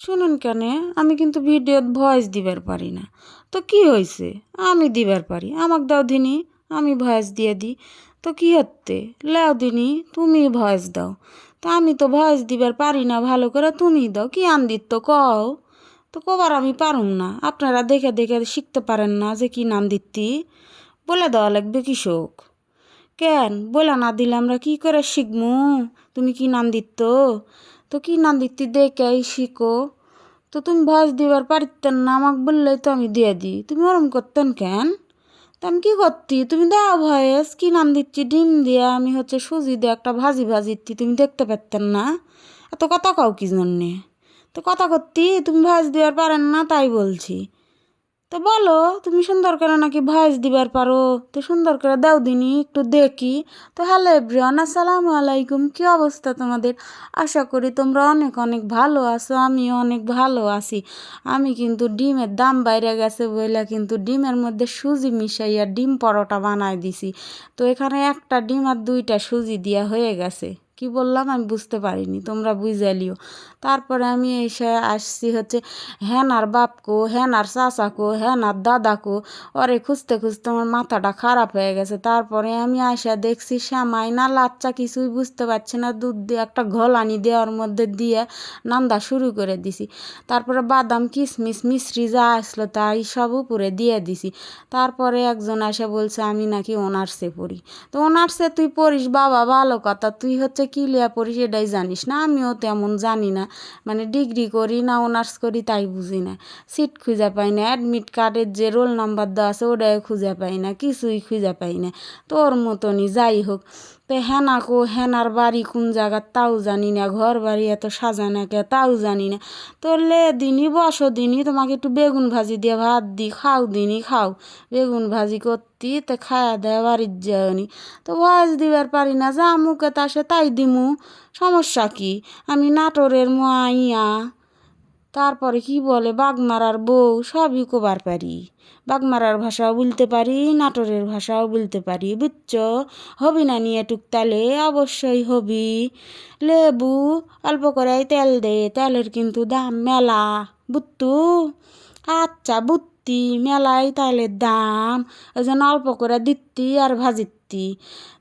শুনুন কেন, আমি কিন্তু ভিডিওত ভয়েস দিবার পারি না। তো কি হয়েছে? আমি দিবার পারি। আমাক দাও দিনি, আমি ভয়েস দিয়ে দিই তো কি হচ্ছে? লাও দিনি, তুমি ভয়েস দাও। তো আমি তো ভয়েস দিবার পারি না, ভালো করে তুমি দাও। কি আন্দিত তো কও? তো কবার আমি পারুম না। আপনারা দেখে দেখে শিখতে পারেন না যে কি নাম দিতি বলে দেওয়া লাগবে কৃষক। কেন? বলে না দিলে আমরা কি করে শিখমু? তুমি কি নাম দিত তো কি না দিতি দেখেই শিখো? তো তুমি ভয়েস দিবার পারতেন না, আমাকে বললে তো আমি দিয়ে দিই। তুমি ওরম করতেন কেন? তো আমি কী করতি? তুমি দাও ভয়েস কী নাম দিচ্ছি? ডিম দিয়ে আমি হচ্ছে সুজি দিয়ে একটা ভাজি ভাজিতি তুমি দেখতে পারতেন না। এত কথা কাউ কি জন্যে? তো কথা করতি তুমি ভাজ দেওয়ার পারেন না, তাই বলছি। তো বলো, তুমি সুন্দর করে নাকি ভয়েস দিবার পারো? তো সুন্দর করে দাও দিনি, একটু দেখি। তো হ্যালো এভরিওয়ান, আসসালামু আলাইকুম। কি অবস্থা তোমাদের? আশা করি তোমরা অনেক অনেক ভালো আছো, আমিও অনেক ভালো আছি। আমি কিন্তু ডিমের দাম বাইরে গেছে বইলা কিন্তু ডিমের মধ্যে সুজি মিশাইয়া ডিম পরোটা বানাই দিছি। তো এখানে একটা ডিম আর দুইটা সুজি দিয়া হয়ে গেছে। কি বললাম আমি বুঝতে পারিনি, তোমরা বুঝালিও তারপরে আমি এসে আসছি হচ্ছে হ্যানার বাপকো হ্যানার চাচাকো হ্যানার দাদাকো ওরে খুঁজতে খুঁজতে আমার মাথাটা খারাপ হয়ে গেছে। তারপরে আমি আসা দেখছি শ্যামাই, না লাচ্চা কিছুই বুঝতে পারছি না, দুধ দিয়ে একটা ঘোলানি দেওয়ার মধ্যে দিয়ে নান্দা শুরু করে দিছি। তারপরে বাদাম কিশমিশ মিশ্রি যা আসলো তাই সব উপরে দিয়ে দিছি। তারপরে একজন এসে বলছে, আমি নাকি অনার্সে পড়ি। তো অনার্সে তুই পড়িস বাবা, ভালো কথা। তুই হচ্ছে কি লিয়া পড়িস এটাই জানিস না, আমিও তেমন জানি না। মানে ডিগ্রি করি না অনার্স করি তাই বুঝি না। সিট খুঁজে পাই না অ্যাডমিট কার্ডের যে রোল নাম্বার দেওয়া আছে ওটাই খুঁজে পাই না, কিছুই খুঁজে পাই না। তোর মতনই যাই হোক, তো হেনাকো হেনার বাড়ি কোন জায়গা তাও জানি না, ঘর বাড়ি এত সাজানো কে তাও জানি না। তো লে দিনই বসো দিনই তোমাকে একটু বেগুন ভাজি দিয়ে ভাত দিই খাও দিনই খাও। বেগুন ভাজি করতি, তো খায়া দেয়া বাড়ির যাওনি তো ভয়েস দিবার পারি না, যা মুখে তা সে তাই দিমু, সমস্যা কি? আমি নাটোরের মাইয়া তারপরে কি বলে, বাগমারার বউ, সবই কবার পারি। বাগমারার ভাষাও বলতে পারি, নাটোরের ভাষাও বলতে পারি, বুঝছ? হবি না নিয়ে টুকতালে, অবশ্যই হবি। লেবু, অল্প করে তেল দে, তেলের কিন্তু দাম মেলা বুত্তু আচ্ছা বুত্তি মেলাই তেলের দাম ওই জন্য অল্প করে দিতি আর ভাজিত্তি।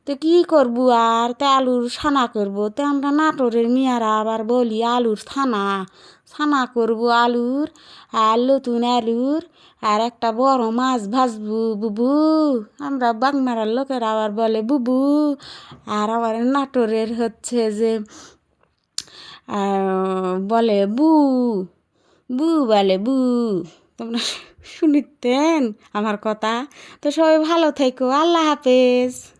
তো কি করব আর? তা আলুর ছানা করব। তো আমরা নাটোরের মেয়েরা আবার বলি আলুর ছানা। ছানা করব আলুর আর নতুন আলুর আর একটা বড় মাছ ভাজবু, বুবু। আমরা বাগমারার লোকের আবার বলে বুবু। আর আবার নাটোরের হচ্ছে যে বলে বু। বু বলে বু। তোমরা শুনিতেন আমার কথা। তো সবাই ভালো থেকো আল্লাহ হাফেজ।